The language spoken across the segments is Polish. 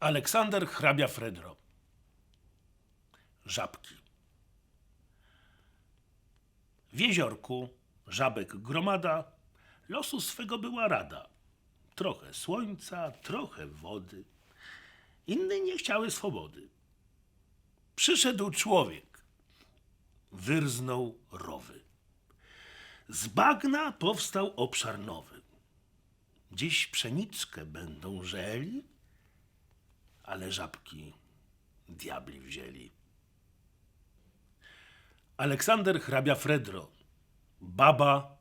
Aleksander hrabia Fredro. Żabki. W jeziorku żabek gromada, losu swego była rada. Trochę słońca, trochę wody. Inne nie chciały swobody. Przyszedł człowiek, wyrznął rowy. Z bagna powstał obszar nowy. Dziś pszeniczkę będą żeli, ale żabki diabli wzięli. Aleksander hrabia Fredro, baba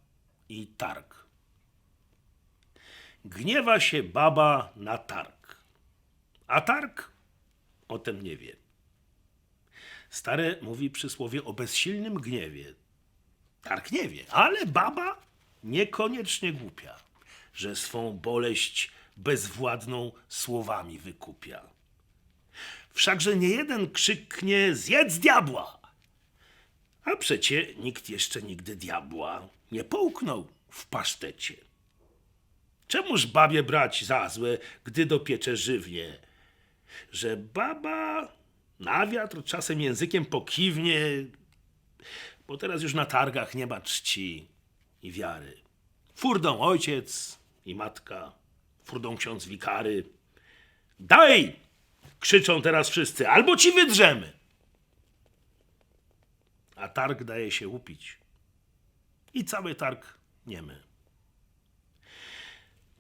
i targ. Gniewa się baba na targ, a targ o tym nie wie. Stare mówi przysłowie o bezsilnym gniewie. Targ nie wie, ale baba niekoniecznie głupia, że swą boleść bezwładną słowami wykupia. Wszakże nie jeden krzyknie zjedz diabła, a przecie nikt jeszcze nigdy diabła nie połknął w pasztecie. Czemuż babie brać za złe, gdy dopiecze żywnie? Że baba na wiatr czasem językiem pokiwnie, bo teraz już na targach nie ma czci i wiary. Furdą ojciec i matka, furdą ksiądz wikary. Daj! Krzyczą teraz wszyscy, albo ci wydrzemy. A targ daje się upić. I cały targ niemy.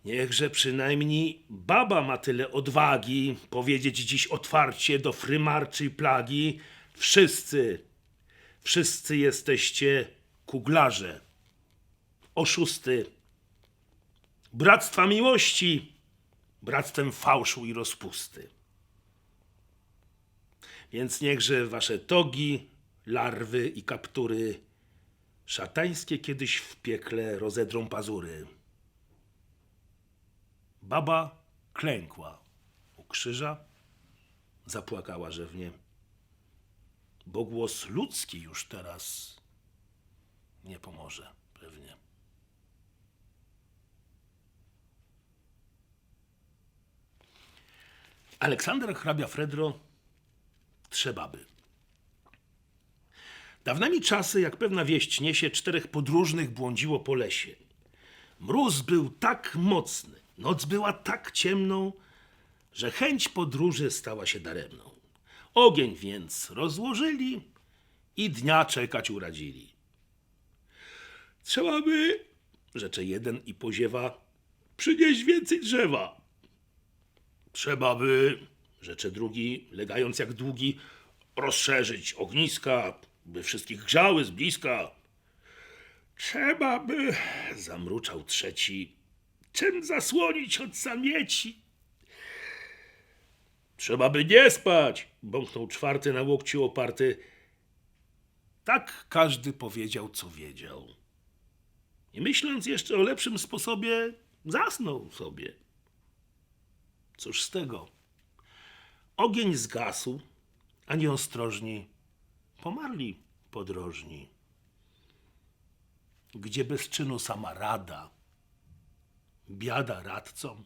Niechże przynajmniej baba ma tyle odwagi powiedzieć dziś otwarcie do frymarczej plagi. Wszyscy, wszyscy jesteście kuglarze, oszusty, bractwa miłości, bractwem fałszu i rozpusty. Więc niechże wasze togi, larwy i kaptury szatańskie kiedyś w piekle rozedrą pazury. Baba klękła u krzyża, zapłakała rzewnie, bo głos ludzki już teraz nie pomoże pewnie. Aleksander hrabia Fredro trzeba by. Dawnemi czasy, jak pewna wieść niesie, czterech podróżnych błądziło po lesie. Mróz był tak mocny, noc była tak ciemną, że chęć podróży stała się daremną. Ogień więc rozłożyli i dnia czekać uradzili. Trzeba by, rzecze jeden i poziewa, przynieść więcej drzewa. Trzeba by, rzecze drugi, legając jak długi, rozszerzyć ogniska, by wszystkich grzały z bliska. Trzeba by, zamruczał trzeci, czym zasłonić od zamieci. Trzeba by nie spać, bąknął czwarty na łokciu oparty. Tak każdy powiedział, co wiedział. I myśląc jeszcze o lepszym sposobie, zasnął sobie. Cóż z tego? Ogień zgasł, a nieostrożni pomarli podrożni. Gdzie bez czynu sama rada, biada radcom,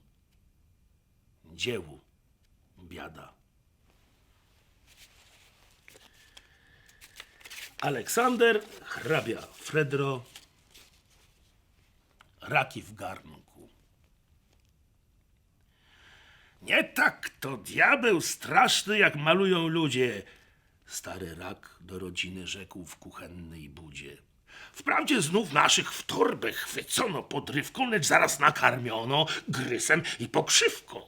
dziełu biada. Aleksander, hrabia Fredro, raki w garnku. Nie tak to diabeł straszny, jak malują ludzie. Stary rak do rodziny rzekł w kuchennej budzie. Wprawdzie znów naszych w torbę chwycono podrywką, lecz zaraz nakarmiono grysem i pokrzywką.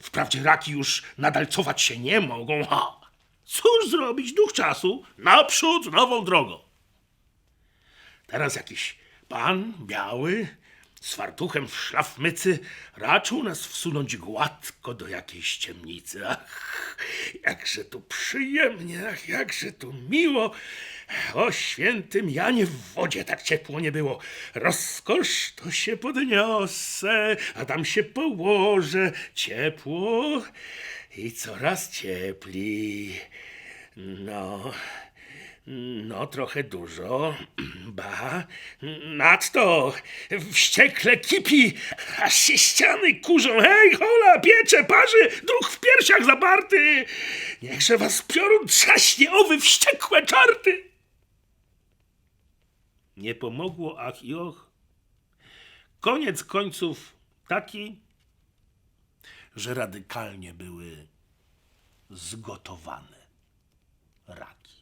Wprawdzie raki już nadal cofać się nie mogą, ha! Cóż zrobić, duch czasu? Naprzód nową drogą. Teraz jakiś pan biały z fartuchem w szlafmycy raczył nas wsunąć gładko do jakiejś ciemnicy. Ach, jakże tu przyjemnie, ach, jakże tu miło. O świętym Janie w wodzie tak ciepło nie było. Rozkosz to się podniosę, a tam się położę. Ciepło i coraz cieplej. No, No, trochę dużo. Ba. Nadto wściekle kipi, aż się ściany kurzą. Hej, hola, piecze, parzy, duch w piersiach zaparty. Niechże was piorun trzaśnie, owy wściekłe czarty. Nie pomogło ach i och. Koniec końców taki, że radykalnie były zgotowane raki.